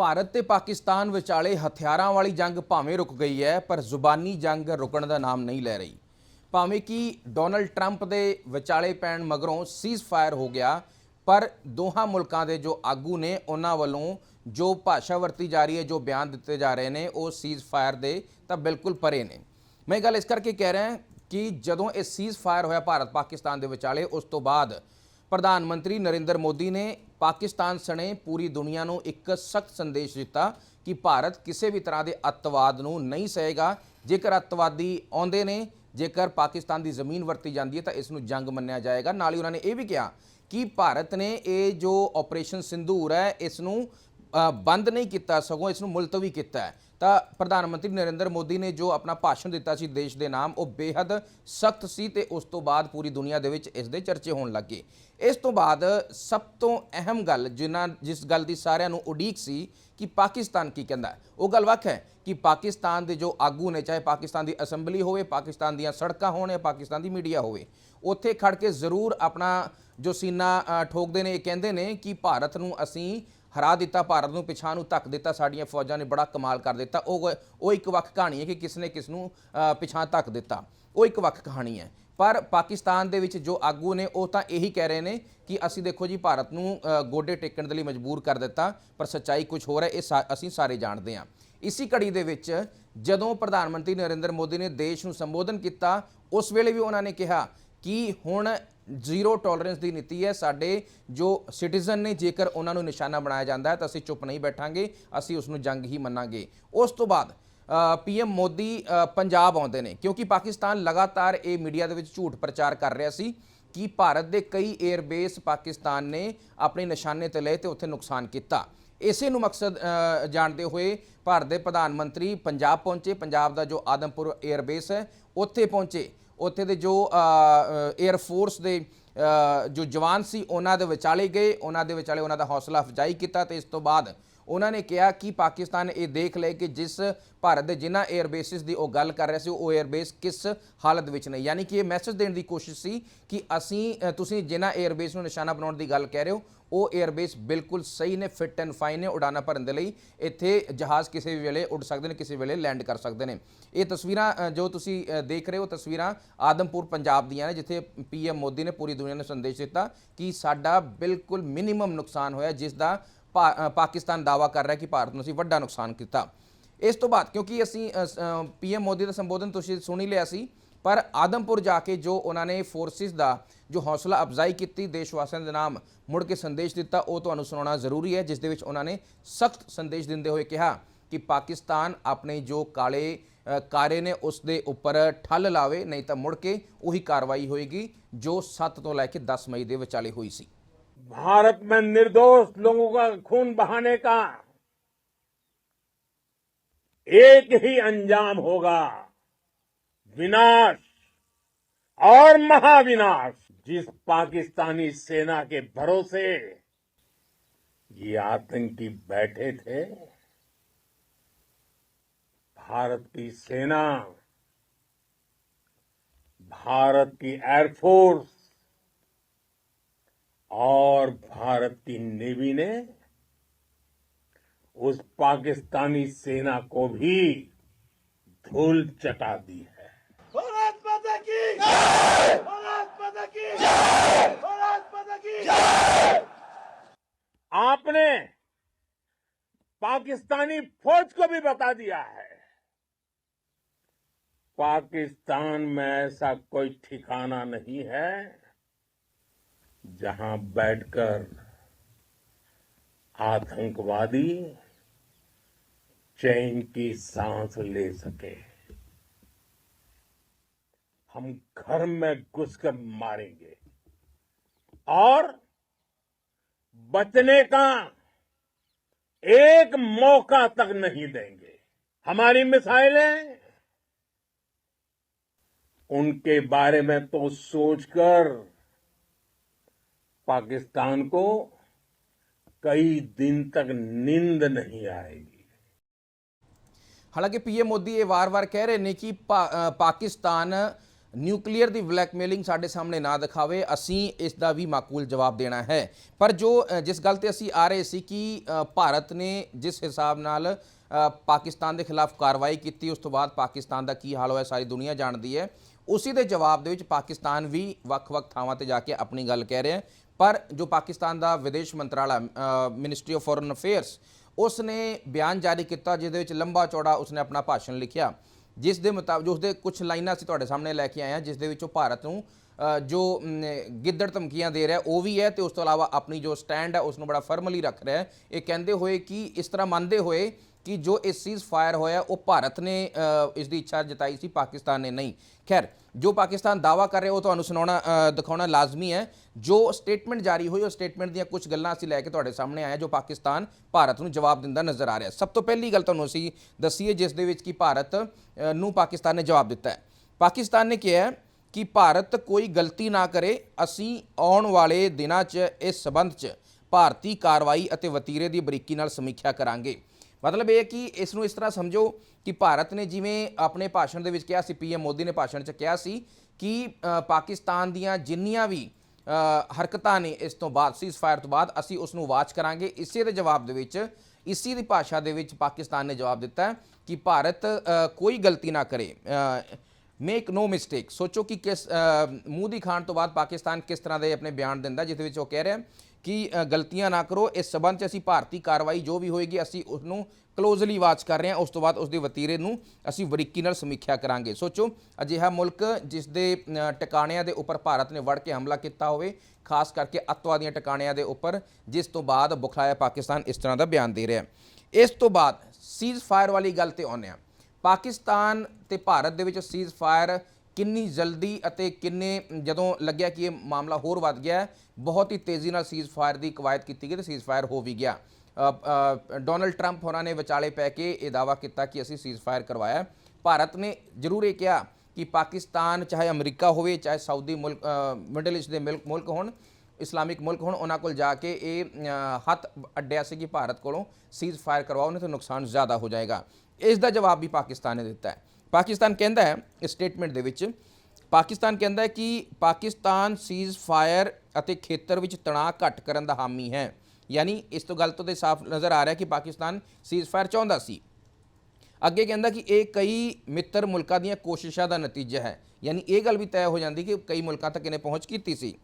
ਭਾਰਤ ਤੇ ਪਾਕਿਸਤਾਨ ਵਿਚਾਲੇ ਹਥਿਆਰਾਂ ਵਾਲੀ ਜੰਗ ਭਾਵੇਂ ਰੁਕ ਗਈ ਹੈ, ਪਰ ਜ਼ੁਬਾਨੀ ਜੰਗ ਰੁਕਣ ਦਾ ਨਾਮ ਨਹੀਂ ਲੈ ਰਹੀ। ਭਾਵੇਂ ਕਿ ਡੋਨਲਡ ਟਰੰਪ ਦੇ ਵਿਚਾਲੇ ਪੈਣ ਮਗਰੋਂ ਸੀਜ਼ ਫਾਇਰ ਹੋ ਗਿਆ, ਪਰ ਦੋਹਾਂ ਮੁਲਕਾਂ ਦੇ ਜੋ ਆਗੂ ਨੇ, ਉਹਨਾਂ ਵੱਲੋਂ ਜੋ ਭਾਸ਼ਾ ਵਰਤੀ ਜਾ ਰਹੀ ਹੈ, ਜੋ ਬਿਆਨ ਦਿੱਤੇ ਜਾ ਰਹੇ ਨੇ, ਉਹ ਸੀਜ਼ ਫਾਇਰ ਦੇ ਤਾਂ ਬਿਲਕੁਲ ਪਰੇ ਨੇ। ਮੈਂ ਗੱਲ ਇਸ ਕਰਕੇ ਕਹਿ ਰਿਹਾ ਕਿ ਜਦੋਂ ਇਹ ਸੀਜ਼ ਫਾਇਰ ਹੋਇਆ ਭਾਰਤ ਪਾਕਿਸਤਾਨ ਦੇ ਵਿਚਾਲੇ, ਉਸ ਤੋਂ ਬਾਅਦ ਪ੍ਰਧਾਨ ਮੰਤਰੀ ਨਰਿੰਦਰ ਮੋਦੀ ਨੇ ਪਾਕਿਸਤਾਨ ਸਣੇ ਪੂਰੀ ਦੁਨੀਆ ਨੂੰ ਇੱਕ ਸਖਤ ਸੰਦੇਸ਼ ਦਿੱਤਾ ਕਿ ਭਾਰਤ ਕਿਸੇ ਵੀ ਤਰ੍ਹਾਂ ਦੇ ਅੱਤਵਾਦ ਨੂੰ ਨਹੀਂ ਸਹੇਗਾ। ਜੇਕਰ ਅੱਤਵਾਦੀ ਆਉਂਦੇ ਨੇ, ਜੇਕਰ ਪਾਕਿਸਤਾਨ ਦੀ ਜ਼ਮੀਨ ਵਰਤੀ ਜਾਂਦੀ ਹੈ ਤਾਂ ਇਸ ਨੂੰ ਜੰਗ ਮੰਨਿਆ ਜਾਏਗਾ। ਨਾਲ ਹੀ ਉਹਨਾਂ ਨੇ ਇਹ ਵੀ ਕਿਹਾ ਕਿ ਭਾਰਤ ਨੇ ਇਹ ਜੋ ਆਪਰੇਸ਼ਨ ਸਿੰਧੂਰ ਹੈ, ਇਸ ਨੂੰ ਬੰਦ ਨਹੀਂ ਕੀਤਾ, ਸਗੋਂ ਇਸ ਨੂੰ ਮੁਲਤਵੀ ਕੀਤਾ ਹੈ। ਤਾਂ ਪ੍ਰਧਾਨ ਮੰਤਰੀ ਨਰਿੰਦਰ ਮੋਦੀ ਨੇ ਜੋ ਆਪਣਾ ਭਾਸ਼ਣ ਦਿੱਤਾ ਸੀ ਦੇਸ਼ ਦੇ ਨਾਮ, ਉਹ ਬੇहद ਸਖਤ ਸੀ ਤੇ ਉਸ ਤੋਂ ਬਾਅਦ ਪੂਰੀ ਦੁਨੀਆ ਦੇ ਵਿੱਚ ਇਸ ਦੇ ਚਰਚੇ ਹੋਣ ਲੱਗੇ ਇਸ ਤੋਂ ਬਾਅਦ ਸਭ ਤੋਂ ਅਹਿਮ ਗੱਲ ਜਿਨ੍ਹਾਂ, ਜਿਸ ਗੱਲ ਦੀ ਸਾਰਿਆਂ ਨੂੰ ਉਡੀਕ ਸੀ ਕਿ ਪਾਕਿਸਤਾਨ ਕੀ ਕਹਿੰਦਾ ਉਹ ਗੱਲ ਵੱਖ ਹੈ ਕਿ ਪਾਕਿਸਤਾਨ ਦੇ ਜੋ ਆਗੂ ਨੇ, ਚਾਹੇ ਪਾਕਿਸਤਾਨ ਦੀ ਅਸੈਂਬਲੀ ਹੋਵੇ, ਪਾਕਿਸਤਾਨ ਦੀਆਂ ਸੜਕਾਂ ਹੋਣ ਜਾਂ ਪਾਕਿਸਤਾਨ ਦੀ ਮੀਡੀਆ ਹੋਵੇ, ਉੱਥੇ ਖੜ ਕੇ ਜ਼ਰੂਰ ਆਪਣਾ ਜੋ ਸੀਨਾ ਠੋਕਦੇ ਨੇ, ਇਹ ਕਹਿੰਦੇ ਨੇ ਕਿ ਭਾਰਤ ਨੂੰ ਅਸੀਂ ਹਰਾ ਦਿੱਤਾ ਭਾਰਤ ਨੂੰ ਪਿਛਾਂ ਨੂੰ ਧੱਕ ਦਿੱਤਾ ਸਾਡੀਆਂ ਫੌਜਾਂ ਨੇ ਬੜਾ ਕਮਾਲ ਕਰ ਦਿੱਤਾ। ਉਹ ਉਹ ਇੱਕ ਵੱਖ ਕਹਾਣੀ ਹੈ ਕਿ ਕਿਸ ਨੇ ਕਿਸ ਨੂੰ ਅ, ਪਿਛਾਂ ਧੱਕ ਦਿੱਤਾ। ਉਹ ਇੱਕ ਵੱਖ ਕਹਾਣੀ ਹੈ। ਪਰ ਪਾਕਿਸਤਾਨ ਦੇ ਵਿੱਚ ਜੋ ਆਗੂ ਨੇ ਉਹ ਤਾਂ ਇਹੀ ਕਹਿ ਰਹੇ ਨੇ ਕਿ ਅਸੀਂ ਦੇਖੋ ਜੀ ਭਾਰਤ ਨੂੰ ਗੋਡੇ ਟੇਕਣ ਦੇ ਲਈ ਮਜਬੂਰ ਕਰ ਦਿੱਤਾ ਪਰ ਸੱਚਾਈ ਕੁਝ ਹੋਰ ਹੈ ਇਹ ਸਾ- ਅਸੀਂ ਸਾਰੇ ਜਾਣਦੇ ਹਾਂ। ਇਸੀ ਕੜੀ ਦੇ ਵਿੱਚ ਜਦੋਂ ਪ੍ਰਧਾਨ ਮੰਤਰੀ ਨਰਿੰਦਰ ਮੋਦੀ ਨੇ ਦੇਸ਼ ਨੂੰ ਸੰਬੋਧਨ ਕੀਤਾ ਉਸ ਵੇਲੇ ਵੀ ਉਹਨਾਂ ਨੇ ਕਿਹਾ ਕਿ ਹੁਣ ਜ਼ੀਰੋ ਟੋਲਰੈਂਸ ਦੀ ਨੀਤੀ ਹੈ। ਸਾਡੇ ਜੋ ਸਿਟੀਜ਼ਨ ਨੇ, ਜੇਕਰ ਉਹਨਾਂ ਨੂੰ ਨਿਸ਼ਾਨਾ ਬਣਾਇਆ ਜਾਂਦਾ ਹੈ, ਤਾਂ ਅਸੀਂ ਚੁੱਪ ਨਹੀਂ ਬੈਠਾਂਗੇ, ਅਸੀਂ ਉਸ ਨੂੰ ਜੰਗ ਹੀ ਮੰਨਾਂਗੇ। ਉਸ ਤੋਂ ਬਾਅਦ ਪੀਐਮ ਮੋਦੀ ਪੰਜਾਬ ਆਉਂਦੇ ਨੇ, ਕਿਉਂਕਿ ਪਾਕਿਸਤਾਨ ਲਗਾਤਾਰ ਇਹ ਮੀਡੀਆ ਦੇ ਵਿੱਚ ਝੂਠ ਪ੍ਰਚਾਰ ਕਰ ਰਿਹਾ ਸੀ ਕਿ ਭਾਰਤ ਦੇ ਕਈ 에ਅਰਬੇਸ ਪਾਕਿਸਤਾਨ ਨੇ ਆਪਣੇ ਨਿਸ਼ਾਨੇ ਤੇ ਲਏ ਤੇ ਉੱਥੇ ਨੁਕਸਾਨ ਕੀਤਾ। ਇਸੇ ਨੂੰ ਮਕਸਦ ਜਾਣਦੇ ਹੋਏ ਭਾਰਤ ਦੇ ਪ੍ਰਧਾਨ ਮੰਤਰੀ ਪੰਜਾਬ ਪਹੁੰਚੇ। ਪੰਜਾਬ ਦਾ ਜੋ ਆਦਮਪੁਰ 에ਅਰਬੇਸ ਹੈ, ਉੱਥੇ ਪਹੁੰਚੇ। ਉੱਥੇ ਦੇ ਜੋ 에ਅਰ ਫੋਰਸ ਦੇ ਜੋ ਜਵਾਨ ਸੀ, ਉਹਨਾਂ ਦੇ ਵਿਚਾਲੇ ਗਏ, ਉਹਨਾਂ ਦੇ ਵਿਚਾਲੇ ਉਹਨਾਂ ਦਾ ਹੌਸਲਾ ਅਫਜਾਈ ਕੀਤਾ ਤੇ ਇਸ ਤੋਂ ਬਾਅਦ ਉਹਨਾਂ ਨੇ ਕਿਹਾ ਕਿ ਪਾਕਿਸਤਾਨ ਇਹ ਦੇਖ ਲਏ ਕਿ ਜਿਸ ਭਾਰਤ ਦੇ ਜਿਨ੍ਹਾਂ 에ਅਰ ਦੀ ਉਹ ਗੱਲ ਕਰ ਰਿਹਾ ਸੀ, ਉਹ 에ਅਰ ਕਿਸ ਹਾਲਤ ਵਿੱਚ ਨੇ। ਯਾਨੀ ਕਿ ਇਹ ਮੈਸੇਜ ਦੇਣ ਦੀ ਕੋਸ਼ਿਸ਼ ਸੀ ਕਿ ਅਸੀਂ ਤੁਸੀਂ ਜਿਨ੍ਹਾਂ 에ਅਰ ਨੂੰ ਨਿਸ਼ਾਨਾ ਬਣਾਉਣ ਦੀ ਗੱਲ ਕਹਿ ਰਹੇ ਹੋ, ਉਹ 에ਅਰ ਬਿਲਕੁਲ ਸਹੀ ਨੇ ਫਿੱਟ ਐਂਡ ਫਾਈਨ ਨੇ ਉਡਾਣਾ ਭਰਨ ਦੇ ਲਈ। ਇੱਥੇ ਜਹਾਜ਼ ਕਿਸੇ ਵੀ ਵੇਲੇ ਉੱਡ ਸਕਦੇ ਨੇ, ਕਿਸੇ ਵੇਲੇ ਲੈਂਡ ਕਰ ਸਕਦੇ ਨੇ। ਇਹ ਤਸਵੀਰਾਂ ਜੋ ਤੁਸੀਂ ਦੇਖ ਰਹੇ ਹੋ, ਤਸਵੀਰਾਂ ਆਦਮਪੁਰ ਪੰਜਾਬ ਦੀਆਂ ਨੇ, ਜਿੱਥੇ ਪੀਐਮ ਮੋਦੀ ਨੇ ਪੂਰੀ ਦੁਨੀਆ ਨੂੰ ਸੰਦੇਸ਼ ਦਿੱਤਾ ਕਿ ਸਾਡਾ ਬਿਲਕੁਲ ਮਿਨੀਮਮ ਨੁਕਸਾਨ ਹੋਇਆ, ਜਿਸ ਦਾ ਪਾਕਿਸਤਾਨ ਦਾਵਾ ਕਰ ਰਿਹਾ ਕਿ ਭਾਰਤ ਨੂੰ ਅਸੀਂ ਵੱਡਾ ਨੁਕਸਾਨ ਕੀਤਾ। ਇਸ ਤੋਂ ਬਾਅਦ ਕਿਉਂਕਿ ਅਸੀਂ ਪੀਐਮ ਮੋਦੀ ਦਾ ਸੰਬੋਧਨ ਤੁਸੀਂ ਸੁਣ ਹੀ ਲਿਆ ਸੀ, ਪਰ ਆਦਮਪੁਰ ਜਾ ਕੇ ਜੋ ਉਹਨਾਂ ਨੇ ਫੋਰਸਿਸ ਦਾ ਜੋ ਹੌਸਲਾ ਅਫਜ਼ਾਈ ਕੀਤੀ ਦੇਸ਼ ਵਾਸੀਆਂ ਦੇ ਨਾਮ ਮੁੜ ਕੇ ਸੰਦੇਸ਼ ਦਿੱਤਾ, ਉਹ ਤੁਹਾਨੂੰ ਸੁਣਾਉਣਾ ਜ਼ਰੂਰੀ ਹੈ, ਜਿਸ ਦੇ ਵਿੱਚ ਉਹਨਾਂ ਨੇ ਸਖਤ ਸੰਦੇਸ਼ ਦਿੰਦੇ ਹੋਏ ਕਿਹਾ ਕਿ ਪਾਕਿਸਤਾਨ ਆਪਣੇ ਜੋ ਕਾਲੇ ਕਾਰੇ ਨੇ ਉਸ ਦੇ ਉੱਪਰ ਠੱਲ ਲਾਵੇ, ਨਹੀਂ ਤਾਂ ਮੁੜ ਕੇ ਉਹੀ ਕਾਰਵਾਈ ਹੋਏਗੀ, ਜੋ 7 ਤੋਂ ਲੈ ਕੇ 10 ਮਈ ਦੇ ਵਿਚਾਲੇ ਹੋਈ ਸੀ। भारत में निर्दोष लोगों का खून बहाने का एक ही अंजाम होगा। विनाश और महाविनाश। जिस पाकिस्तानी सेना के भरोसे ये आतंकी बैठे थे, भारत की सेना, भारत की एयरफोर्स और भारत की नेवी ने उस पाकिस्तानी सेना को भी धूल चटा दी है। भारत माता की भारत माता की भारत माता की आपने पाकिस्तानी फौज को भी बता दिया है। पाकिस्तान में ऐसा कोई ठिकाना नहीं है जहाँ बैठकर आतंकवादी चैन की सांस ले सके। हम घर में घुसकर मारेंगे। और बचने का एक मौका तक नहीं देंगे। हमारी मिसाइलें उनके बारे में तो सोचकर पाकिस्तान को कई दिन तक नींद नहीं आएगी ਹਾਲਾਂਕਿ ਪੀਐਮ ਮੋਦੀ ਇਹ ਵਾਰ-ਵਾਰ ਕਹਿ ਰਹੇ ਨੇ ਕਿ ਪਾ- ਅ, ਪਾਕਿਸਤਾਨ ਨਿਊਕਲੀਅਰ ਦੀ ਬਲੈਕਮੇਲਿੰਗ ਸਾਡੇ ਸਾਹਮਣੇ ਨਾ ਦਿਖਾਵੇ ਅਸੀਂ ਇਸ ਦਾ ਵੀ ਮਾਕੂਲ ਜਵਾਬ ਦੇਣਾ ਹੈ ਪਰ ਜੋ ਅ, ਜਿਸ ਗੱਲ ਤੇ ਅਸੀਂ ਆ ਰਹੇ ਸੀ ਕਿ ਅ, ਭਾਰਤ ਨੇ ਜਿਸ ਹਿਸਾਬ ਨਾਲ ਅ, ਪਾਕਿਸਤਾਨ ਦੇ ਖਿਲਾਫ ਕਾਰਵਾਈ ਕੀਤੀ ਉਸ ਤੋਂ ਬਾਅਦ ਪਾਕਿਸਤਾਨ ਦਾ ਕੀ ਹਾਲ ਹੋਇਆ ਸਾਰੀ ਦੁਨੀਆ ਜਾਣਦੀ ਹੈ ਉਸੇ ਦੇ ਜਵਾਬ ਦੇ ਵਿੱਚ ਪਾਕਿਸਤਾਨ ਵੀ ਵੱਖ-ਵੱਖ ਥਾਵਾਂ ਤੇ ਜਾ ਕੇ ਆਪਣੀ ਗੱਲ ਕਹਿ ਰਿਹਾ ਪਰ ਜੋ ਪਾਕਿਸਤਾਨ ਦਾ ਵਿਦੇਸ਼ ਮੰਤਰਾਲਾ ਮਿਨਿਸਟਰੀ ਆਫ ਫੋਰਨ ਅਫੇਅਰਸ ਉਸ ਨੇ ਬਿਆਨ ਜਾਰੀ ਕੀਤਾ ਜਿਹਦੇ ਵਿੱਚ ਲੰਬਾ ਚੌੜਾ ਉਸਨੇ ਆਪਣਾ ਭਾਸ਼ਣ ਲਿਖਿਆ। ਜਿਸ ਦੇ ਮੁਤਾਬਕ ਜੋ ਉਸਦੇ ਕੁਝ ਲਾਈਨਾਂ ਅਸੀਂ ਤੁਹਾਡੇ ਸਾਹਮਣੇ ਲੈ ਕੇ ਆਏ ਹਾਂ ਜਿਸ ਦੇ ਵਿੱਚ ਉਹ ਭਾਰਤ ਨੂੰ ਜੋ ਮ, ਗਿੱਦੜ ਧਮਕੀਆਂ ਦੇ ਰਿਹਾ ਉਹ ਵੀ ਹੈ ਤੇ ਉਸ ਤੋਂ ਇਲਾਵਾ ਆਪਣੀ ਜੋ ਸਟੈਂਡ ਹੈ ਉਸ ਨੂੰ ਬੜਾ ਫਰਮਲੀ ਰੱਖ ਰਿਹਾ ਇਹ ਕਹਿੰਦੇ ਹੋਏ ਕਿ ਇਸ ਤਰ੍ਹਾਂ ਮੰਨਦੇ ਹੋਏ ਕਿ ਜੋ ਇਹ ਸੀਜ਼ ਫਾਇਰ ਹੋਇਆ ਉਹ ਭਾਰਤ ਨੇ ਇਸ ਦੀ ਇੱਛਾ ਜਤਾਈ ਸੀ ਪਾਕਿਸਤਾਨ ਨੇ ਨਹੀਂ। ਖੈਰ ਜੋ ਪਾਕਿਸਤਾਨ ਦਾਵਾ ਕਰ ਰਿਹਾ ਉਹ ਤੁਹਾਨੂੰ ਸੁਣਾਉਣਾ ਦਿਖਾਉਣਾ ਲਾਜ਼ਮੀ ਹੈ। ਜੋ ਸਟੇਟਮੈਂਟ ਜਾਰੀ ਹੋਈ ਉਹ ਸਟੇਟਮੈਂਟ ਦੀਆਂ ਕੁਝ ਗੱਲਾਂ ਅਸੀਂ ਲੈ ਕੇ ਤੁਹਾਡੇ ਸਾਹਮਣੇ ਆਏ ਹਾਂ, ਜੋ ਪਾਕਿਸਤਾਨ ਭਾਰਤ ਨੂੰ ਜਵਾਬ ਦਿੰਦਾ ਨਜ਼ਰ ਆ ਰਿਹਾ। ਸਭ ਤੋਂ ਪਹਿਲੀ ਗੱਲ ਤੁਹਾਨੂੰ ਅਸੀਂ ਦੱਸੀਏ ਜਿਸ ਦੇ ਵਿੱਚ ਕਿ ਭਾਰਤ ਨੂੰ ਪਾਕਿਸਤਾਨ ਨੇ ਜਵਾਬ ਦਿੱਤਾ ਹੈ। ਪਾਕਿਸਤਾਨ ਨੇ ਕਿਹਾ ਕਿ ਭਾਰਤ ਕੋਈ ਗਲਤੀ ਨਾ ਕਰੇ ਅਸੀਂ ਆਉਣ ਵਾਲੇ ਦਿਨਾਂ 'ਚ ਇਸ ਸਬੰਧ 'ਚ ਭਾਰਤੀ ਕਾਰਵਾਈ ਅਤੇ ਵਤੀਰੇ ਦੀ ਬਰੀਕੀ ਨਾਲ ਸਮੀਖਿਆ ਕਰਾਂਗੇ। ਮਤਲਬ ਇਹ ਹੈ ਕਿ ਇਸ ਨੂੰ ਇਸ ਤਰ੍ਹਾਂ ਸਮਝੋ ਕਿ ਭਾਰਤ ਨੇ ਜਿਵੇਂ ਆਪਣੇ ਭਾਸ਼ਣ ਦੇ ਵਿੱਚ ਕਿਹਾ ਸੀ ਪੀਐਮ ਮੋਦੀ ਨੇ ਭਾਸ਼ਣ 'ਚ ਕਿਹਾ ਸੀ ਕਿ ਪਾਕਿਸਤਾਨ ਦੀਆਂ ਜਿੰਨੀਆਂ ਵੀ ਹਰਕਤਾਂ ਨੇ ਇਸ ਤੋਂ ਬਾਅਦ ਸੀਜ਼ ਫਾਇਰ ਤੋਂ ਬਾਅਦ ਅਸੀਂ ਉਸ ਨੂੰ ਵਾਚ ਕਰਾਂਗੇ। ਇਸੇ ਦੇ ਜਵਾਬ ਦੇ ਵਿੱਚ, ਇਸੇ ਦੀ ਭਾਸ਼ਾ ਦੇ ਵਿੱਚ ਪਾਕਿਸਤਾਨ ਨੇ ਜਵਾਬ ਦਿੱਤਾ ਕਿ ਭਾਰਤ ਕੋਈ ਗਲਤੀ ਨਾ ਕਰੇ। ਮੇਕ ਨੋ ਮਿਸਟੇਕ ਸੋਚੋ ਕਿ ਕਿਸ ਮੂੰਹ ਦੀ ਖਾਣ ਤੋਂ ਬਾਅਦ ਪਾਕਿਸਤਾਨ ਕਿਸ ਤਰ੍ਹਾਂ ਦੇ ਆਪਣੇ ਬਿਆਨ ਦਿੰਦਾ, ਜਿਸ ਦੇ ਵਿੱਚ ਉਹ ਕਹਿ ਰਿਹਾ ਕਿ ਗਲਤੀਆਂ ਨਾ ਕਰੋ। ਇਸ ਸਬੰਧ 'ਚ ਅਸੀਂ ਭਾਰਤੀ ਕਾਰਵਾਈ ਜੋ ਵੀ ਹੋਏਗੀ, ਅਸੀਂ ਉਸ ਨੂੰ ਕਲੋਜ਼ਲੀ ਵਾਚ ਕਰ ਰਹੇ ਹਾਂ। ਉਸ ਤੋਂ ਬਾਅਦ ਉਸ ਦੇ ਵਤੀਰੇ ਨੂੰ ਅਸੀਂ ਬਰੀਕੀ ਨਾਲ ਸਮੀਖਿਆ ਕਰਾਂਗੇ। ਸੋਚੋ, ਅਜਿਹਾ ਮੁਲਕ ਜਿਸ ਦੇ ਟਿਕਾਣਿਆਂ ਦੇ ਉੱਪਰ ਭਾਰਤ ਨੇ ਵੜ ਕੇ ਹਮਲਾ ਕੀਤਾ ਹੋਵੇ, ਖਾਸ ਕਰਕੇ ਅੱਤਵਾਦੀਆਂ ਟਿਕਾਣਿਆਂ ਦੇ ਉੱਪਰ, ਜਿਸ ਤੋਂ ਬਾਅਦ ਬੁਖਲਾਇਆ ਪਾਕਿਸਤਾਨ ਇਸ ਤਰ੍ਹਾਂ ਦਾ ਬਿਆਨ ਦੇ ਰਿਹਾ ਇਸ ਤੋਂ ਬਾਅਦ ਸੀਜ਼ ਫਾਇਰ ਵਾਲੀ ਗੱਲ ਤੇ ਆਉਂਦੇ ਹਾਂ। ਪਾਕਿਸਤਾਨ ਤੇ ਭਾਰਤ ਦੇ ਵਿੱਚ ਸੀਜ਼ ਫਾਇਰ ਕਿੰਨੀ ਜਲਦੀ ਅਤੇ ਕਿੰਨੇ, ਜਦੋਂ ਲੱਗਿਆ ਕਿ ਇਹ ਮਾਮਲਾ ਹੋਰ ਵੱਧ ਗਿਆ, ਬਹੁਤ ਹੀ ਤੇਜ਼ੀ ਨਾਲ ਸੀਜ਼ ਫਾਇਰ ਦੀ ਕਵਾਇਦ ਕੀਤੀ ਗਈ ਤੇ ਸੀਜ਼ ਫਾਇਰ ਹੋ ਵੀ ਗਿਆ। ਡੋਨਲਡ ਟਰੰਪ ਹੋਰਾਂ ਨੇ ਵਿਚਾਲੇ ਪੈ ਕੇ ਇਹ ਦਾਵਾ ਕੀਤਾ ਕਿ ਅਸੀਂ ਸੀਜ਼ ਫਾਇਰ ਕਰਵਾਇਆ ਭਾਰਤ ਨੇ ਜ਼ਰੂਰ ਇਹ ਕਿਹਾ ਕਿ ਪਾਕਿਸਤਾਨ, ਚਾਹੇ ਅਮਰੀਕਾ ਹੋਵੇ, ਚਾਹੇ ਸਾਊਦੀ ਮੁਲਕ ਮਿਡਲ ਈਸਟ ਦੇ ਮੁਲਕ ਮੁਲਕ ਹੋਣ, ਇਸਲਾਮਿਕ ਮੁਲਕ ਹੋਣ, ਉਹਨਾਂ ਕੋਲ ਜਾ ਕੇ ਇਹ ਹੱਥ ਅੱਡਿਆ ਸੀ ਕਿ ਭਾਰਤ ਕੋਲੋਂ ਸੀਜ਼ ਫਾਇਰ ਕਰਵਾਓ, ਨਹੀਂ ਤਾਂ ਨੁਕਸਾਨ ਜ਼ਿਆਦਾ ਹੋ ਜਾਏਗਾ। ਇਸ ਦਾ ਜਵਾਬ ਵੀ ਪਾਕਿਸਤਾਨ ਨੇ ਦਿੱਤਾ ਹੈ। ਪਾਕਿਸਤਾਨ ਕਹਿੰਦਾ ਹੈ, ਇਸ ਸਟੇਟਮੈਂਟ ਦੇ ਵਿੱਚ, ਪਾਕਿਸਤਾਨ ਕਹਿੰਦਾ ਹੈ ਕਿ ਪਾਕਿਸਤਾਨ ਸੀਜ਼ ਫਾਇਰ ਅਤੇ ਖੇਤਰ ਵਿੱਚ ਤਣਾਅ ਘੱਟ ਕਰਨ ਦਾ ਹਾਮੀ ਹੈ। ਯਾਨੀ ਇਸ ਤੋਂ ਗੱਲ ਤੋਂ ਤੇ ਸਾਫ਼ ਨਜ਼ਰ ਆ ਰਿਹਾ ਕਿ ਪਾਕਿਸਤਾਨ ਸੀਜ਼ ਫਾਇਰ ਚਾਹੁੰਦਾ ਸੀ। ਅੱਗੇ ਕਹਿੰਦਾ ਕਿ ਇਹ ਕਈ ਮਿੱਤਰ ਮੁਲਕਾਂ ਦੀਆਂ ਕੋਸ਼ਿਸ਼ਾਂ ਦਾ ਨਤੀਜਾ ਹੈ। ਯਾਨੀ ਇਹ ਗੱਲ ਵੀ ਤੈਅ ਹੋ ਜਾਂਦੀ ਕਿ ਕਈ ਮੁਲਕਾਂ ਤੱਕ ਇਹਨੇ ਪਹੁੰਚ ਕੀਤੀ ਸੀ।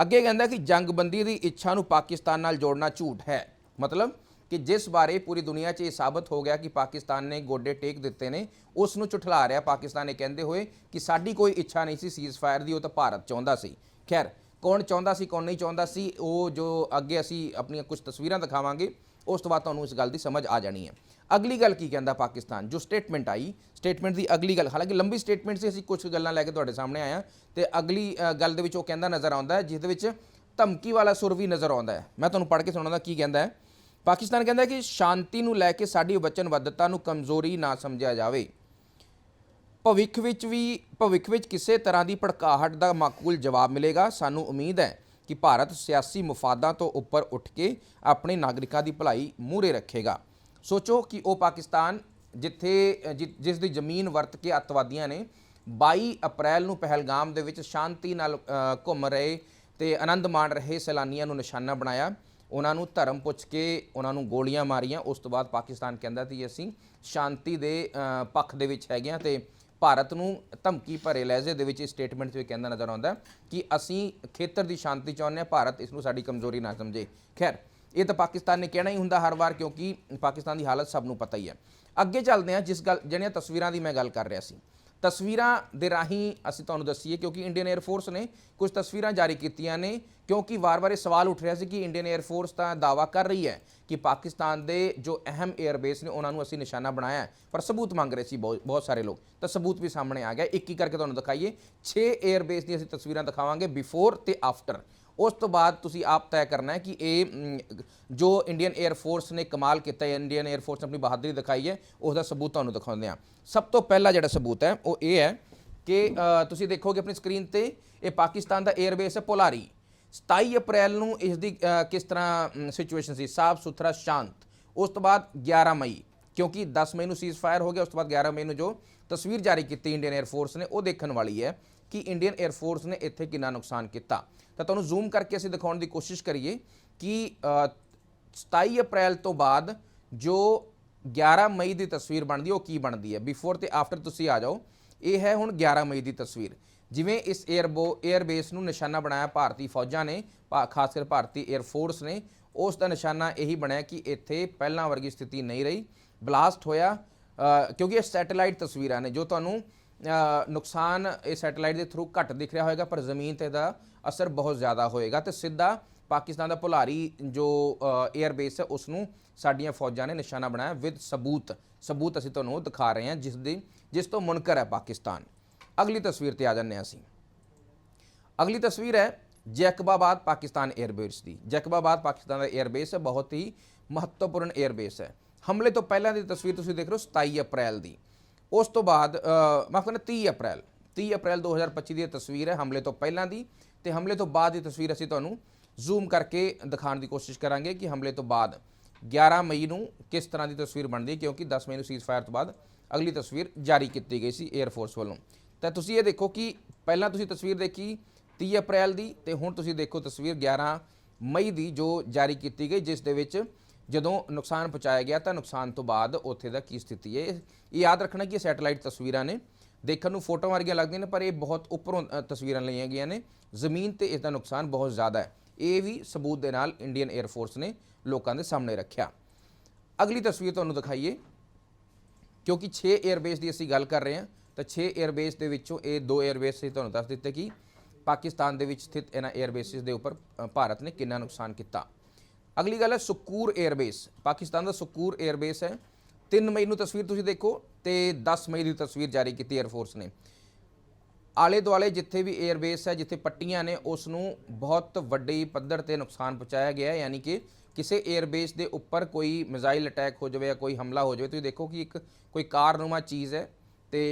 ਅੱਗੇ ਕਹਿੰਦਾ ਕਿ ਜੰਗਬੰਦੀ ਦੀ ਇੱਛਾ ਨੂੰ ਪਾਕਿਸਤਾਨ ਨਾਲ ਜੋੜਨਾ ਝੂਠ ਹੈ। ਮਤਲਬ ਕਿ ਜਿਸ ਬਾਰੇ ਪੂਰੀ ਦੁਨੀਆ 'ਚ ਇਹ ਸਾਬਤ ਹੋ ਗਿਆ ਕਿ ਪਾਕਿਸਤਾਨ ਨੇ ਗੋਡੇ ਟੇਕ ਦਿੱਤੇ ਨੇ, ਉਸ ਨੂੰ ਝੁਠਲਾ ਰਿਹਾ। ਪਾਕਿਸਤਾਨ ਇਹ ਕਹਿੰਦੇ ਹੋਏ ਕਿ ਸਾਡੀ ਕੋਈ ਇੱਛਾ ਨਹੀਂ ਸੀ ਸੀਜ਼ ਫਾਇਰ ਦੀ, ਉਹ ਤਾਂ ਭਾਰਤ ਚਾਹੁੰਦਾ ਸੀ। ਖੈਰ, ਕੌਣ ਚਾਹੁੰਦਾ ਸੀ, ਕੌਣ ਨਹੀਂ ਚਾਹੁੰਦਾ ਸੀ, ਉਹ ਜੋ ਅੱਗੇ ਅਸੀਂ ਆਪਣੀਆਂ ਕੁਝ ਤਸਵੀਰਾਂ ਦਿਖਾਵਾਂਗੇ, ਉਸ ਤੋਂ ਬਾਅਦ ਤੁਹਾਨੂੰ ਇਸ ਗੱਲ ਦੀ ਸਮਝ ਆ ਜਾਣੀ ਹੈ। ਅਗਲੀ ਗੱਲ ਕੀ ਕਹਿੰਦਾ ਪਾਕਿਸਤਾਨ? ਜੋ ਸਟੇਟਮੈਂਟ ਆਈ ਸਟੇਟਮੈਂਟ ਦੀ ਅਗਲੀ ਗੱਲ, ਹਾਲਾਂਕਿ ਲੰਬੀ ਸਟੇਟਮੈਂਟ ਸੀ, ਅਸੀਂ ਕੁਝ ਗੱਲਾਂ ਲੈ ਕੇ ਤੁਹਾਡੇ ਸਾਹਮਣੇ ਆਇਆ ਤੇ ਅਗਲੀ ਗੱਲ ਦੇ ਵਿੱਚ ਉਹ ਕਹਿੰਦਾ ਨਜ਼ਰ ਆਉਂਦਾ ਜਿਸ ਦੇ ਵਿੱਚ ਧਮਕੀ ਵਾਲਾ ਸੁਰ ਵੀ ਨਜ਼ਰ ਆਉਂਦਾ ਹੈ। ਮੈਂ ਤੁਹਾਨੂੰ ਪੜ੍ਹ ਕੇ ਸੁਣਾਉਂਦਾ ਕੀ ਕਹਿੰਦਾ ਹੈ। ਪਾਕਿਸਤਾਨ ਕਹਿੰਦਾ ਕਿ ਸ਼ਾਂਤੀ ਨੂੰ ਲੈ ਕੇ ਸਾਡੀ ਵਚਨਬੱਧਤਾ ਨੂੰ ਕਮਜ਼ੋਰੀ ਨਾ ਸਮਝਿਆ ਜਾਵੇ। ਭਵਿੱਖ ਵਿੱਚ ਵੀ, ਭਵਿੱਖ ਵਿੱਚ ਕਿਸੇ ਤਰ੍ਹਾਂ ਦੀ ਭੜਕਾਹਟ ਦਾ ਮਾਕੂਲ ਜਵਾਬ ਮਿਲੇਗਾ। ਸਾਨੂੰ ਉਮੀਦ ਹੈ ਕਿ ਭਾਰਤ ਸਿਆਸੀ ਮਫਾਦਾਂ ਤੋਂ ਉੱਪਰ ਉੱਠ ਕੇ ਆਪਣੇ ਨਾਗਰਿਕਾਂ ਦੀ ਭਲਾਈ ਮੂਹਰੇ ਰੱਖੇਗਾ। ਸੋਚੋ ਕਿ ਉਹ ਪਾਕਿਸਤਾਨ ਜਿੱਥੇ, ਜਿ- ਜਿਸ ਦੀ ਜ਼ਮੀਨ ਵਰਤ ਕੇ ਅੱਤਵਾਦੀਆਂ ਨੇ 22 ਅਪ੍ਰੈਲ ਨੂੰ ਪਹਿਲਗਾਮ ਦੇ ਵਿੱਚ ਸ਼ਾਂਤੀ ਨਾਲ ਘੁੰਮ ਰਹੇ ਤੇ ਆਨੰਦ ਮਾਣ ਰਹੇ ਸੈਲਾਨੀਆਂ ਨੂੰ ਨਿਸ਼ਾਨਾ ਬਣਾਇਆ। ਉਹਨਾਂ ਨੂੰ ਧਰਮ ਪੁੱਛ ਕੇ ਉਹਨਾਂ ਨੂੰ ਗੋਲੀਆਂ ਮਾਰੀਆਂ। ਉਸ ਤੋਂ ਬਾਅਦ ਪਾਕਿਸਤਾਨ ਕਹਿੰਦਾ ਸੀ, ਅਸੀਂ ਸ਼ਾਂਤੀ ਦੇ ਪੱਖ ਦੇ ਵਿੱਚ ਹੈਗੇ ਹਾਂ ਤੇ ਭਾਰਤ ਨੂੰ ਧਮਕੀ ਭਰੇ ਲਹਿਜ਼ੇ ਦੇ ਵਿੱਚ ਇਸ ਸਟੇਟਮੈਂਟ 'ਚ ਕਹਿੰਦਾ ਨਜ਼ਰ ਆਉਂਦਾ ਕਿ ਅਸੀਂ ਖੇਤਰ ਦੀ ਸ਼ਾਂਤੀ ਚਾਹੁੰਦੇ ਹਾਂ, ਭਾਰਤ ਇਸ ਨੂੰ ਸਾਡੀ ਕਮਜ਼ੋਰੀ ਨਾ ਸਮਝੇ। ਖੈਰ, ਇਹ ਤਾਂ ਪਾਕਿਸਤਾਨ ਨੇ ਕਹਿਣਾ ਹੀ ਹੁੰਦਾ ਹਰ ਵਾਰ ਕਿਉਂਕਿ ਪਾਕਿਸਤਾਨ ਦੀ ਹਾਲਤ ਸਭ ਨੂੰ ਪਤਾ ਹੀ ਹੈ। ਅੱਗੇ ਚੱਲਦੇ ਹਾਂ, ਜਿਸ ਗੱਲ, ਜਿਹੜੀਆਂ ਤਸਵੀਰਾਂ ਦੀ ਮੈਂ ਗੱਲ ਕਰ ਰਿਹਾ ਸੀ। ਤਸਵੀਰਾਂ ਦੇ ਰਾਹੀਂ ਅਸੀਂ ਤੁਹਾਨੂੰ ਦੱਸੀਏ ਕਿਉਂਕਿ ਇੰਡੀਅਨ 에ਅਰ ਫੋਰਸ ਨੇ ਕੁਝ ਤਸਵੀਰਾਂ ਜਾਰੀ ਕੀਤੀਆਂ ਨੇ ਕਿਉਂਕਿ ਵਾਰ-ਵਾਰ ਇਹ ਸਵਾਲ ਉੱਠ ਰਿਹਾ ਸੀ ਕਿ ਇੰਡੀਅਨ 에ਅਰ ਫੋਰਸ ਤਾਂ ਦਾਵਾ ਕਰ ਰਹੀ ਹੈ ਕਿ ਪਾਕਿਸਤਾਨ ਦੇ ਜੋ ਅਹਿਮ 에ਅਰ ਬੇਸ ਨੇ ਉਹਨਾਂ ਨੂੰ ਅਸੀਂ ਨਿਸ਼ਾਨਾ ਬਣਾਇਆ ਪਰ ਸਬੂਤ ਮੰਗ ਰਹੇ ਸੀ ਬਹੁਤ ਸਾਰੇ ਲੋਕ। ਤਾਂ ਸਬੂਤ ਵੀ ਸਾਹਮਣੇ ਆ ਗਿਆ। ਇੱਕ ਹੀ ਕਰਕੇ ਤੁਹਾਨੂੰ ਦਿਖਾਈਏ। 6 에ਅਰ ਬੇਸ ਦੀ ਅਸੀਂ ਤਸਵੀਰਾਂ ਦਿਖਾਵਾਂਗੇ ਬਿਫੋਰ ਤੇ ਆਫਟਰ ਉਸ ਤੋਂ ਬਾਅਦ ਤੁਸੀਂ ਆਪ ਤੈਅ ਕਰਨਾ ਹੈ ਕਿ ਇਹ ਜੋ ਇੰਡੀਅਨ 에ਅਰ ਫੋਰਸ ਨੇ ਕਮਾਲ ਕੀਤਾ ਹੈ ਇੰਡੀਅਨ 에ਅਰ ਫੋਰਸ ਨੇ ਆਪਣੀ ਬਹਾਦਰੀ ਦਿਖਾਈ ਹੈ ਉਸ ਦਾ ਸਬੂਤ ਤੁਹਾਨੂੰ ਦਿਖਾਉਂਦੇ ਆ ਸਭ ਤੋਂ ਪਹਿਲਾ ਜਿਹੜਾ ਸਬੂਤ ਹੈ, ਉਹ ਇਹ ਹੈ ਕਿ ਤੁਸੀਂ ਦੇਖੋਗੇ ਆਪਣੀ ਸਕਰੀਨ ਤੇ, ਇਹ ਪਾਕਿਸਤਾਨ ਦਾ 에ਅਰਬੇਸ ਹੈ ਪੋਲਾਰੀ। 27 ਅਪ੍ਰੈਲ ਨੂੰ ਇਸ ਦੀ ਕਿਸ ਤਰ੍ਹਾਂ ਸਿਚੁਏਸ਼ਨ ਸੀ? ਸਾਫ਼ ਸੁਥਰਾ, ਸ਼ਾਂਤ। ਉਸ ਤੋਂ ਬਾਅਦ 11 ਮਈ, ਕਿਉਂਕਿ 10 ਮਈ ਨੂੰ ਸੀਜ਼ ਫਾਇਰ ਹੋ ਗਿਆ, ਉਸ ਤੋਂ ਬਾਅਦ 11 ਮਈ ਨੂੰ ਜੋ ਤਸਵੀਰ ਜਾਰੀ ਕੀਤੀ ਇੰਡੀਅਨ 에ਅਰ ਫੋਰਸ ਨੇ, ਉਹ ਦੇਖਣ ਵਾਲੀ ਹੈ। ਕਿ ਇੰਡੀਅਨ 에ਅਰ ਨੇ ਇੱਥੇ ਕਿੰਨਾ ਨੁਕਸਾਨ ਕੀਤਾ। ਤਾਂ ਤੁਹਾਨੂੰ ਜ਼ੂਮ ਕਰਕੇ ਅਸੀਂ ਦਿਖਾਉਣ ਦੀ ਕੋਸ਼ਿਸ਼ ਕਰੀਏ ਕਿ 27 ਅਪ੍ਰੈਲ ਤੋਂ ਬਾਅਦ ਜੋ 11 ਮਈ ਦੀ ਤਸਵੀਰ ਬਣਦੀ ਉਹ ਕੀ ਬਣਦੀ ਹੈ? ਬਿਫੋਰ ਤੇ ਆਫਟਰ ਤੁਸੀਂ ਆ ਜਾਓ। ਇਹ ਹੈ ਹੁਣ 11 ਮਈ ਦੀ ਤਸਵੀਰ। ਜਿਵੇਂ ਇਸ 에ਅਰਬੋ 에ਅਰਬੇਸ ਨੂੰ ਨਿਸ਼ਾਨਾ ਬਣਾਇਆ ਭਾਰਤੀ ਫੌਜਾਂ ਨੇ ਖਾਸ ਕਰ ਭਾਰਤੀ 에ਅਰ ਨੇ, ਉਸ ਦਾ ਨਿਸ਼ਾਨਾ ਇਹੀ ਬਣਿਆ ਕਿ ਇੱਥੇ ਪਹਿਲਾਂ ਵਰਗੀ ਸਥਿਤੀ ਨਹੀਂ ਰਹੀ। ਬਲਾਸਟ ਹੋਇਆ ਕਿਉਂਕਿ ਇਹ ਸੈਟੇਲਾਈਟ ਤਸਵੀਰਾਂ ਨੇ, ਜੋ ਤੁਹਾਨੂੰ ਨੁਕਸਾਨ ਇਹ ਸੈਟੇਲਾਈਟ ਦੇ ਥਰੂ ਘੱਟ ਦਿਖ ਰਿਹਾ ਹੋਏਗਾ, ਪਰ ਜ਼ਮੀਨ ਤੇ ਦਾ ਅਸਰ ਬਹੁਤ ਜ਼ਿਆਦਾ ਹੋਏਗਾ। ਤੇ ਸਿੱਧਾ ਪਾਕਿਸਤਾਨ ਦਾ ਭੁਲਾਰੀ ਜੋ 에ਅਰ ਬੇਸ ਹੈ ਉਸ ਨੂੰ ਸਾਡੀਆਂ ਫੌਜਾਂ ਨੇ ਨਿਸ਼ਾਨਾ ਬਣਾਇਆ ਵਿਦ ਸਬੂਤ। ਸਬੂਤ ਅਸੀਂ ਤੁਹਾਨੂੰ ਦਿਖਾ ਰਹੇ ਹਾਂ ਜਿਸ ਦੀ ਜਿਸ ਤੋਂ ਮੁਨਕਰ ਹੈ ਪਾਕਿਸਤਾਨ। ਅਗਲੀ ਤਸਵੀਰ ਤੇ ਆ ਜਾਂਦੇ ਹਾਂ ਅਸੀਂ। ਅਗਲੀ ਤਸਵੀਰ ਹੈ ਜੈਕਬਾਬਾਦ ਪਾਕਿਸਤਾਨ 에ਅਰਬੇਸ ਦੀ। ਜੈਕਬਾਬਾਦ ਪਾਕਿਸਤਾਨ ਦਾ 에ਅਰਬੇਸ ਹੈ, ਬਹੁਤ ਹੀ ਮਹੱਤਵਪੂਰਨ 에ਅਰਬੇਸ ਹੈ। ਹਮਲੇ ਤੋਂ ਪਹਿਲਾਂ ਦੀ ਤਸਵੀਰ ਤੁਸੀਂ ਦੇਖ ਰਹੇ ਹੋ 27 ਅਪ੍ਰੈਲ ਦੀ। ਉਸ ਤੋਂ ਬਾਅਦ ਅ, ਮਾਫ਼ ਕਰਨਾ 30 ਅਪ੍ਰੈਲ 30 ਅਪ੍ਰੈਲ 2025 ਦੀ ਇਹ ਤਸਵੀਰ ਹੈ ਹਮਲੇ ਤੋਂ ਪਹਿਲਾਂ ਦੀ ਤੇ ਹਮਲੇ ਤੋਂ ਬਾਅਦ ਦੀ ਤਸਵੀਰ ਅਸੀਂ ਤੁਹਾਨੂੰ ਜ਼ੂਮ ਕਰਕੇ ਦਿਖਾਉਣ ਦੀ ਕੋਸ਼ਿਸ਼ ਕਰਾਂਗੇ ਕਿ ਹਮਲੇ ਤੋਂ ਬਾਅਦ 11 ਮਈ ਨੂੰ ਕਿਸ ਤਰ੍ਹਾਂ ਦੀ ਤਸਵੀਰ ਬਣਦੀ ਹੈ ਕਿਉਂਕਿ 10 ਮਈ ਨੂੰ ਸੀਜ਼ਫਾਇਰ ਤੋਂ ਬਾਅਦ ਅਗਲੀ ਤਸਵੀਰ ਜਾਰੀ ਕੀਤੀ ਗਈ ਸੀ 에ਅਰ ਫੋਰਸ ਵੱਲੋਂ। ਤਾਂ ਤੁਸੀਂ ਇਹ ਦੇਖੋ ਕਿ ਪਹਿਲਾਂ ਤੁਸੀਂ ਤਸਵੀਰ ਦੇਖੀ 30 ਅਪ੍ਰੈਲ ਦੀ ਤੇ ਹੁਣ ਤੁਸੀਂ ਦੇਖੋ ਤਸਵੀਰ 11 ਮਈ ਦੀ ਜੋ ਜਾਰੀ ਕੀਤੀ ਗਈ ਜਿਸ ਦੇ ਵਿੱਚ ਜਦੋਂ ਨੁਕਸਾਨ ਪਹੁੰਚਾਇਆ ਗਿਆ ਤਾਂ ਨੁਕਸਾਨ ਤੋਂ ਬਾਅਦ ਉੱਥੇ ਦਾ ਕੀ ਸਥਿਤੀ ਹੈ? ਇਹ ਯਾਦ ਰੱਖਣਾ ਕਿ ਇਹ ਸੈਟੇਲਾਈਟ ਤਸਵੀਰਾਂ ਨੇ, ਦੇਖਣ ਨੂੰ ਫੋਟੋਆਂ ਵਰਗੀਆਂ ਲੱਗਦੀਆਂ ਨੇ, ਪਰ ਇਹ ਬਹੁਤ ਉੱਪਰੋਂ ਤਸਵੀਰਾਂ ਲਈਆਂ ਗਈਆਂ ਨੇ। ਜ਼ਮੀਨ ਤੇ ਇਸ ਦਾ ਨੁਕਸਾਨ ਬਹੁਤ ਜ਼ਿਆਦਾ ਹੈ। ਇਹ ਵੀ ਸਬੂਤ ਦੇ ਨਾਲ ਇੰਡੀਅਨ 에ਅਰ ਫੋਰਸ ਨੇ ਲੋਕਾਂ ਦੇ ਸਾਹਮਣੇ ਰੱਖਿਆ। ਅਗਲੀ ਤਸਵੀਰ ਤੁਹਾਨੂੰ ਦਿਖਾਈਏ। ਕਿਉਂਕਿ 6 에ਅਰਬੇਸ ਦੀ ਅਸੀਂ ਗੱਲ ਕਰ ਰਹੇ ਹਾਂ, ਤਾਂ 6 에ਅਰਬੇਸ ਦੇ ਵਿੱਚੋਂ ਇਹ ਦੋ 에ਅਰਬੇਸ ਸੀ, ਤੁਹਾਨੂੰ ਦੱਸ ਦਿੱਤੇ ਕਿ ਪਾਕਿਸਤਾਨ ਦੇ ਵਿੱਚ ਸਥਿਤ ਇਹਨਾਂ 에ਅਰਬੇਸਿਸ ਦੇ ਉੱਪਰ ਭਾਰਤ ਨੇ ਕਿੰਨਾ ਨੁਕਸਾਨ ਕੀਤਾ। ਅਗਲੀ ਗੱਲ ਹੈ ਸੁਕੂਰ 에ਅਰਬੇਸ ਪਾਕਿਸਤਾਨ ਦਾ ਸੁਕੂਰ 에ਅਰਬੇਸ ਹੈ। 3 ਮਈ ਨੂੰ ਤਸਵੀਰ ਤੁਸੀਂ ਦੇਖੋ ਤੇ 10 ਮਈ ਦੀ ਤਸਵੀਰ ਜਾਰੀ ਕੀਤੀ 에ਅਰਫੋਰਸ ਨੇ। ਆਲੇ ਦੁਆਲੇ ਜਿੱਥੇ ਵੀ 에ਅਰਬੇਸ ਹੈ, ਜਿੱਥੇ ਪੱਟੀਆਂ ਨੇ ਉਸ ਨੂੰ ਬਹੁਤ ਵੱਡੇ ਪੱਧਰ ਤੇ ਨੁਕਸਾਨ ਪਹੁੰਚਾਇਆ ਗਿਆ ਹੈ। ਯਾਨੀ ਕਿ ਕਿਸੇ 에ਅਰਬੇਸ ਦੇ ਉੱਪਰ ਕੋਈ ਮਿਜ਼ਾਈਲ ਅਟੈਕ ਹੋ ਜਾਵੇ ਜਾਂ ਕੋਈ ਹਮਲਾ ਹੋ ਜਾਵੇ, ਤੁਸੀਂ ਦੇਖੋ ਕਿ ਇੱਕ ਕੋਈ ਕਾਰਨੁਮਾ ਚੀਜ਼ ਹੈ ਤੇ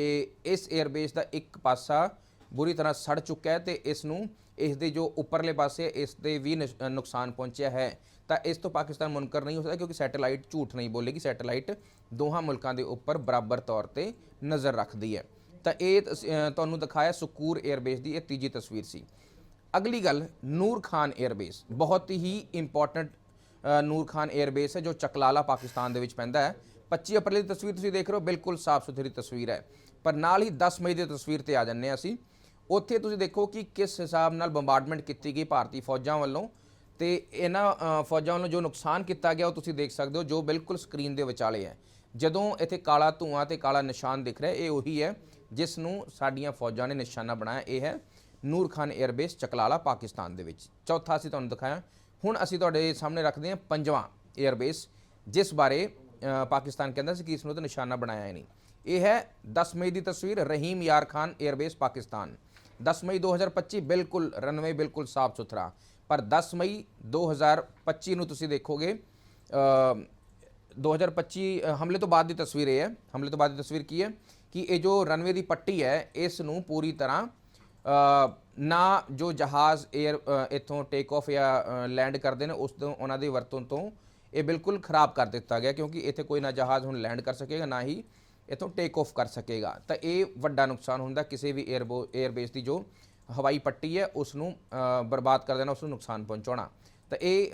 ਇਸ 에ਅਰਬੇਸ ਦਾ ਇੱਕ ਪਾਸਾ ਬੁਰੀ ਤਰ੍ਹਾਂ ਸੜ ਚੁੱਕਾ ਹੈ ਤੇ ਇਸ ਨੂੰ, ਇਸ ਦੇ ਜੋ ਉੱਪਰਲੇ ਪਾਸੇ ਇਸ ਦੇ ਵੀ ਨੁਕਸਾਨ ਪਹੁੰਚਿਆ ਹੈ। ਤਾਂ ਇਸ ਤੋਂ ਪਾਕਿਸਤਾਨ ਮੁਨਕਰ ਨਹੀਂ ਹੋ ਸਕਦਾ ਕਿਉਂਕਿ ਸੈਟੇਲਾਈਟ ਝੂਠ ਨਹੀਂ ਬੋਲੇਗੀ। ਸੈਟੇਲਾਈਟ ਦੋਹਾਂ ਮੁਲਕਾਂ ਦੇ ਉੱਪਰ ਬਰਾਬਰ ਤੌਰ ਤੇ ਨਜ਼ਰ ਰੱਖਦੀ ਹੈ। ਤਾਂ ਇਹ ਤੁਹਾਨੂੰ ਦਿਖਾਇਆ ਸੁਕੂਰ 에ਅਰਬੇਸ ਦੀ ਇਹ ਤੀਜੀ ਤਸਵੀਰ ਸੀ। ਅਗਲੀ ਗੱਲ, ਨੂਰ ਖਾਨ 에ਅਰਬੇਸ ਬਹੁਤ ਹੀ ਇੰਪੋਰਟੈਂਟ ਨੂਰ ਖਾਨ 에ਅਰਬੇਸ ਹੈ ਜੋ ਚਕਲਾਲਾ ਪਾਕਿਸਤਾਨ ਦੇ ਵਿੱਚ ਪੈਂਦਾ ਹੈ। 25 ਅਪ੍ਰੈਲ ਦੀ ਤਸਵੀਰ ਤੁਸੀਂ ਦੇਖ ਰਹੇ ਹੋ, ਬਿਲਕੁਲ ਸਾਫ਼ ਸੁਥਰੀ ਤਸਵੀਰ ਹੈ। ਪਰ ਨਾਲ ਹੀ 10 ਮਈ ਦੀ ਤਸਵੀਰ ਤੇ ਆ ਜੰਨੇ ਅਸੀਂ। ਉੱਥੇ ਤੁਸੀਂ ਦੇਖੋ ਕਿ ਕਿਸ ਹਿਸਾਬ ਨਾਲ ਬੰਬਾਰਡਮੈਂਟ ਕੀਤੀ ਗਈ ਭਾਰਤੀ ਫੌਜਾਂ ਵੱਲੋਂ। ਤੇ ਇਹਨਾਂ ਫੌਜਾਂ ਨੂੰ ਜੋ ਨੁਕਸਾਨ ਕੀਤਾ ਗਿਆ, ਉਹ ਤੁਸੀਂ ਦੇਖ ਸਕਦੇ ਹੋ, ਜੋ ਬਿਲਕੁਲ ਸਕਰੀਨ ਦੇ ਵਿਚਾਲੇ ਹੈ। ਜਦੋਂ ਇੱਥੇ ਕਾਲਾ ਧੂਆਂ ਤੇ ਕਾਲਾ ਨਿਸ਼ਾਨ ਦਿਖ ਰਿਹਾ, ਇਹ ਉਹੀ ਹੈ ਜਿਸ ਨੂੰ ਸਾਡੀਆਂ ਫੌਜਾਂ ਨੇ ਨਿਸ਼ਾਨਾ ਬਣਾਇਆ। ਇਹ ਹੈ ਨੂਰ ਖਾਨ 에ਅਰਬੇਸ ਚਕਲਾਲਾ, ਪਾਕਿਸਤਾਨ ਦੇ ਵਿੱਚ। ਚੌਥਾ ਅਸੀਂ ਤੁਹਾਨੂੰ ਦਿਖਾਇਆ। ਹੁਣ ਅਸੀਂ ਤੁਹਾਡੇ ਸਾਹਮਣੇ ਰੱਖਦੇ ਹਾਂ ਪੰਜਵਾਂ 에ਅਰਬੇਸ ਜਿਸ ਬਾਰੇ ਪਾਕਿਸਤਾਨ ਕਹਿੰਦਾ ਸੀ ਕਿ ਇਸ ਨੂੰ ਤਾਂ ਨਿਸ਼ਾਨਾ ਬਣਾਇਆ ਹੀ ਨਹੀਂ। ਇਹ ਹੈ 10 ਮਈ ਦੀ ਤਸਵੀਰ, ਰਹੀਮ ਯਾਰ ਖਾਨ 에ਅਰਬੇਸ ਪਾਕਿਸਤਾਨ। 10 ਮਈ 2025 ਬਿਲਕੁਲ ਰਨਵੇ ਬਿਲਕੁਲ ਸਾਫ਼ ਸੁਥਰਾ ਪਰ 10 ਮਈ 2025 ਨੂੰ ਤੁਸੀਂ ਦੇਖੋਗੇ 2025 ਹਮਲੇ ਤੋਂ ਬਾਅਦ ਦੀ ਤਸਵੀਰ ਇਹ ਹੈ। ਹਮਲੇ ਤੋਂ ਬਾਅਦ ਦੀ ਤਸਵੀਰ ਕੀ ਹੈ? ਕਿ ਇਹ ਜੋ ਰਨਵੇ ਦੀ ਪੱਟੀ ਹੈ, ਇਸ ਨੂੰ ਪੂਰੀ ਤਰ੍ਹਾਂ ਨਾ ਜੋ ਜਹਾਜ਼ 에ਅਰ ਇਥੋਂ ਟੇਕ ਆਫ ਜਾਂ ਲੈਂਡ ਕਰਦੇ ਨੇ, ਉਸ ਤੋਂ, ਉਹਨਾਂ ਦੀ ਵਰਤੋਂ ਤੋਂ ਇਹ ਬਿਲਕੁਲ ਖਰਾਬ ਕਰ ਦਿੱਤਾ ਗਿਆ, ਕਿਉਂਕਿ ਇੱਥੇ ਕੋਈ ਨਾ ਜਹਾਜ਼ ਹੁਣ ਲੈਂਡ ਕਰ ਸਕੇਗਾ, ਨਾ ਹੀ ਇਥੋਂ ਟੇਕ ਆਫ ਕਰ ਸਕੇਗਾ। ਤਾਂ ਇਹ ਵੱਡਾ ਨੁਕਸਾਨ ਹੁੰਦਾ ਕਿਸੇ ਵੀ 에ਅਰ 에ਅਰ ਬੇਸ ਦੀ ਜੋ ਹਵਾਈ ਪੱਟੀ ਹੈ ਉਸ ਨੂੰ ਬਰਬਾਦ ਕਰ ਦੇਣਾ ਉਸ ਨੂੰ ਨੁਕਸਾਨ ਪਹੁੰਚਾਉਣਾ। ਤਾਂ ਇਹ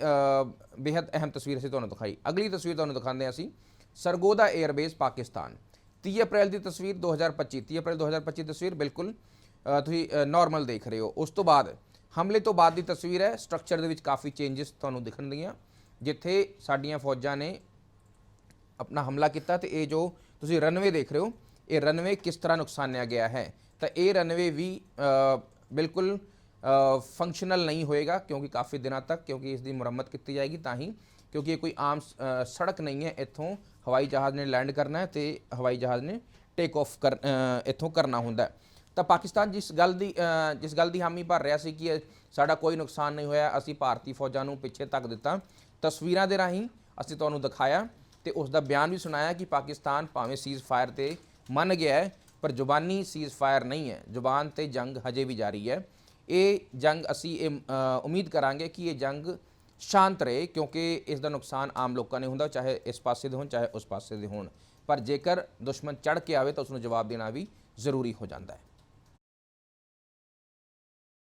ਬੇहद ਅਹਿਮ ਤਸਵੀਰ ਅਸੀਂ ਤੁਹਾਨੂੰ ਦਿਖਾਈ। ਅਗਲੀ ਤਸਵੀਰ ਤੁਹਾਨੂੰ ਦਿਖਾਉਂਦੇ ਹਾਂ ਅਸੀਂ। ਸਰਗੋਦਾ 에ਅਰਬੇਸ ਪਾਕਿਸਤਾਨ। 30 ਅਪ੍ਰੈਲ ਦੀ ਤਸਵੀਰ 2025 30 ਅਪ੍ਰੈਲ 2025 ਤਸਵੀਰ ਬਿਲਕੁਲ ਤੁਸੀਂ ਨਾਰਮਲ ਦੇਖ ਰਹੇ ਹੋ। ਉਸ ਤੋਂ ਬਾਅਦ, ਹਮਲੇ ਤੋਂ ਬਾਅਦ ਦੀ ਤਸਵੀਰ ਹੈ। ਸਟਰਕਚਰ ਦੇ ਵਿੱਚ ਕਾਫੀ ਚੇਂजेस ਤੁਹਾਨੂੰ ਦਿਖਣਗੀਆਂ, ਜਿੱਥੇ ਸਾਡੀਆਂ ਫੌਜਾਂ ਨੇ ਆਪਣਾ ਹਮਲਾ ਕੀਤਾ ਤੇ ਇਹ ਜੋ ਤੁਸੀਂ ਰਨਵੇ ਦੇਖ ਰਹੇ ਹੋ, ਇਹ ਰਨਵੇ ਕਿਸ ਤਰ੍ਹਾਂ ਨੁਕਸਾਨਿਆ ਗਿਆ ਹੈ? ਤਾਂ ਇਹ ਰਨਵੇ ਵੀ ਬਿਲਕੁਲ ਫੰਕਸ਼ਨਲ ਨਹੀਂ ਹੋਏਗਾ ਕਿਉਂਕਿ ਕਾਫੀ ਦਿਨਾਂ ਤੱਕ ਕਿਉਂਕਿ ਇਸ ਦੀ ਮੁਰੰਮਤ ਕੀਤੀ ਜਾਏਗੀ ਤਾਂ ਹੀ, ਕਿਉਂਕਿ ਇਹ ਕੋਈ ਆਮ ਸੜਕ ਨਹੀਂ ਹੈ, ਇੱਥੋਂ ਹਵਾਈ ਜਹਾਜ਼ ਨੇ ਲੈਂਡ ਕਰਨਾ ਹੈ ਤੇ ਹਵਾਈ ਜਹਾਜ਼ ਨੇ ਟੇਕ ਆਫ ਕਰ ਇੱਥੋਂ ਕਰਨਾ ਹੁੰਦਾ ਹੈ। ਤਾਂ ਪਾਕਿਸਤਾਨ ਜਿਸ ਗੱਲ ਦੀ ਜਿਸ ਗੱਲ ਦੀ ਹਾਮੀ ਭਰ ਰਿਹਾ ਸੀ ਕਿ ਸਾਡਾ ਕੋਈ ਨੁਕਸਾਨ ਨਹੀਂ ਹੋਇਆ, ਅਸੀਂ ਭਾਰਤੀ ਫੌਜਾਂ ਨੂੰ ਪਿੱਛੇ ਧੱਕ ਦਿੱਤਾ। ਤਸਵੀਰਾਂ ਦੇ ਰਾਹੀਂ ਅਸੀਂ ਤੁਹਾਨੂੰ ਦਿਖਾਇਆ ਤੇ ਉਸ ਦਾ ਬਿਆਨ ਵੀ ਸੁਣਾਇਆ ਕਿ ਪਾਕਿਸਤਾਨ ਭਾਵੇਂ ਸੀਜ਼ ਫਾਇਰ ਤੇ ਮੰਨ ਗਿਆ ਹੈ ਪਰ ਜ਼ੁਬਾਨੀ ਸੀਜ਼ ਫਾਇਰ ਨਹੀਂ ਹੈ। ਜ਼ੁਬਾਨ ਤੇ ਜੰਗ ਹਜੇ ਵੀ ਜਾਰੀ ਹੈ। ਇਹ ਜੰਗ ਅਸੀਂ, ਇਹ ਉਮੀਦ ਕਰਾਂਗੇ ਕਿ ਇਹ ਜੰਗ ਸ਼ਾਂਤ ਰਹੇ, ਕਿਉਂਕਿ ਇਸ ਦਾ ਨੁਕਸਾਨ ਆਮ ਲੋਕਾਂ ਨੇ ਹੁੰਦਾ, ਚਾਹੇ ਇਸ ਪਾਸੇ ਦੇ ਹੋਣ, ਚਾਹੇ ਉਸ ਪਾਸੇ ਦੇ ਹੋਣ। ਪਰ ਜੇਕਰ ਦੁਸ਼ਮਣ ਚੜ ਕੇ ਆਵੇ ਤਾਂ ਉਸ ਨੂੰ ਜਵਾਬ ਦੇਣਾ ਵੀ ਜ਼ਰੂਰੀ ਹੋ ਜਾਂਦਾ ਹੈ।